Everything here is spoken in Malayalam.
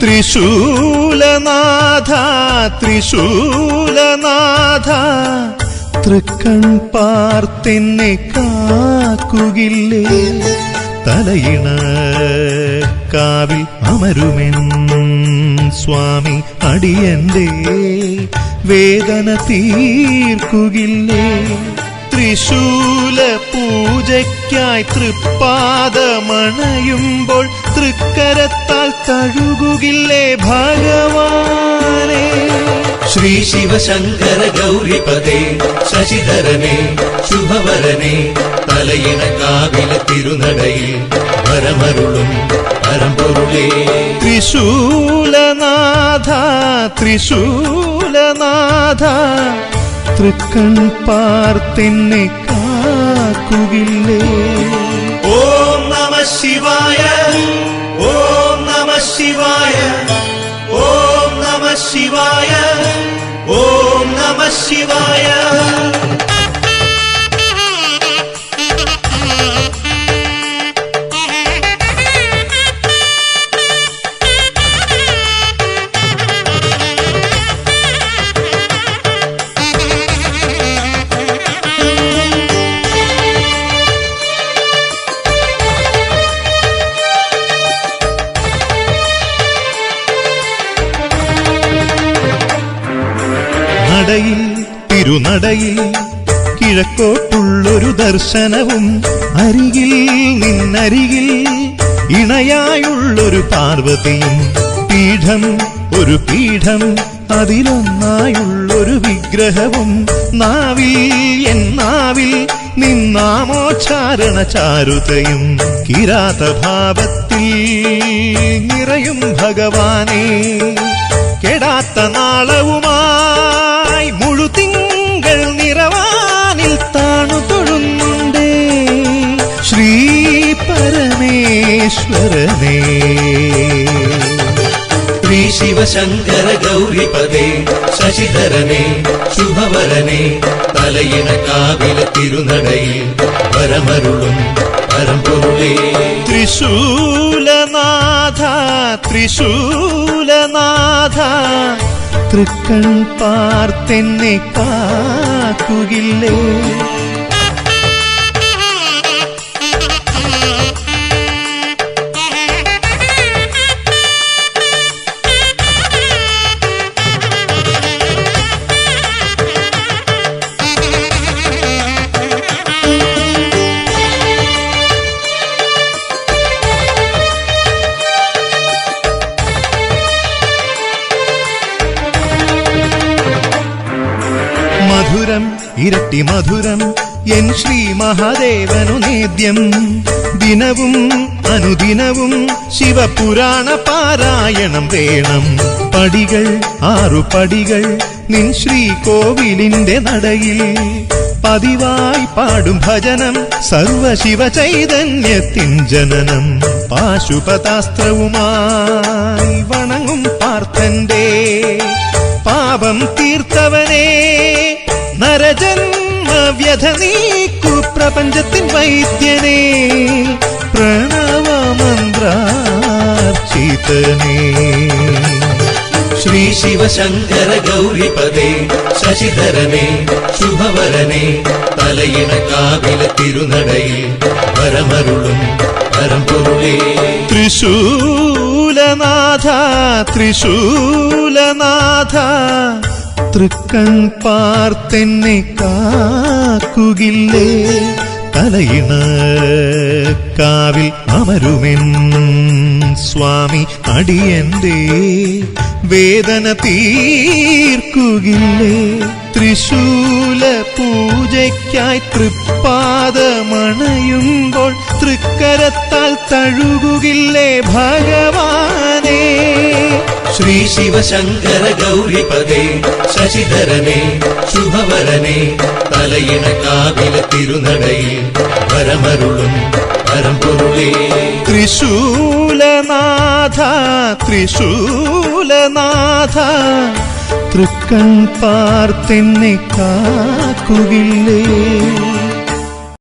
ത്രിശൂലനാഥ ത്രിശൂലനാഥ തൃക്കൺ പാർത്തെന്നെ കാക്കുകില്ലേ? തലയിണ കാവിൽ അമരുമെൻ സ്വാമി അടിയന്റെ വേദന തീർക്കുകില്ലേ? ത്രിശൂല പൂജയ്ക്കായി തൃപ്പാദമണയുമ്പോൾ തൃക്കരത്താൽ തഴുകുകില്ലേ ഭഗവാനെ? ശ്രീ ശിവശങ്കര ഗൗരിപദേ ശശിധരനെ ശുഭവരനെ തലയിണ കാവില തിരുനടയിൽ വരമരുളും പരമ്പൊരുളേ. ത്രിശൂലനാഥ ത്രിശൂലനാഥ തൃക്കൺ പാർത്തെന്നെ കാക്കുകില്ലേ? ഓം നമ ശിവായ शिवाय। ॐ नमः शिवाय। തിരുനടയിൽ കിഴക്കോട്ടുള്ളൊരു ദർശനവും അരികിൽ നിന്നരികിൽ ഇണയായുള്ളൊരു പാർവതിയും പീഠം ഒരു പീഠം അതിലൊന്നായുള്ളൊരു വിഗ്രഹവും നാവിൽ എന്നാവിൽ നിന്നാമോച്ചാരണ ചാരുതയും കിരാതഭാവത്തിൽ നിറയും ഭഗവാനെ. കെടാത്ത നാളവുമായി മുഴുതിങ്കൾ പരമേശ്വരനേ ശ്രീ ശിവശങ്കര ഗൗരിപദേ ശശിധരനെ ശുഭവരനെ തലയിണ കാവില തിരുനടയിൽ പരമരുളും പരമ്പൊരുളേ. ത്രിശൂലനാഥ ത്രിശൂലനാഥ തൃക്കൺ പാർത്തെന്നെ കാക്കുകില്ലേ. മധുരം ഇരട്ടി മധുരം എൻ ശ്രീ മഹാദേവനു നേദ്യം. ദിനവും അനുദിനവും ശിവപുരാണ പാരായണം വേണം. പടികൾ ആറു പടികൾ നിൻ ശ്രീ കോവിലിന്റെ നടയിൽ. പതിവായി പാടും ഭജനം സർവശിവ ചൈതന്യത്തിൻ ജനനം. പാശുപതാസ്ത്രവുമായി വണങ്ങും പാർത്ഥന്റെ പാപം തീർത്തവനെ വ്യഥ നീക്കു പ്രപഞ്ചത്തിൻ വൈദ്യനെ പ്രണവമന്ത്രാർച്ചിതനേ ശ്രീ ശിവശങ്കര ഗൗരിപദേ ശശിധരനെ ശുഭവരനെ തലയിണ കാവില തിരുനടയിൽ പരമരുളും പരമ്പൊരുളേ. ത്രിശൂലനാഥ ത്രിശൂലനാഥ തൃക്കൺ പാർത്തെന്നെ കാക്കുകില്ലേ? തലയിണ കാവിൽ അമരുമെൻ സ്വാമി അടിയന്റെ വേദന തീർക്കുകില്ലേ? ത്രിശൂല പൂജയ്ക്കായി തൃപ്പാദമണയുമ്പോൾ തൃക്കരത്താൽ തഴുകുകില്ലേ ഭഗവാനേ? ശ്രീ ശിവശങ്കര ഗൗരിപദേ ശശിധരനെ ശുഭവരനെ തലയിണ കാവില തിരുനടയിൽ പരമരുളും പരമ്പൊരുളേ. ത്രിശൂലനാഥ ത്രിശൂലനാഥ തൃക്കൺ പാർത്തെന്നെ കാക്കുകില്ലേ.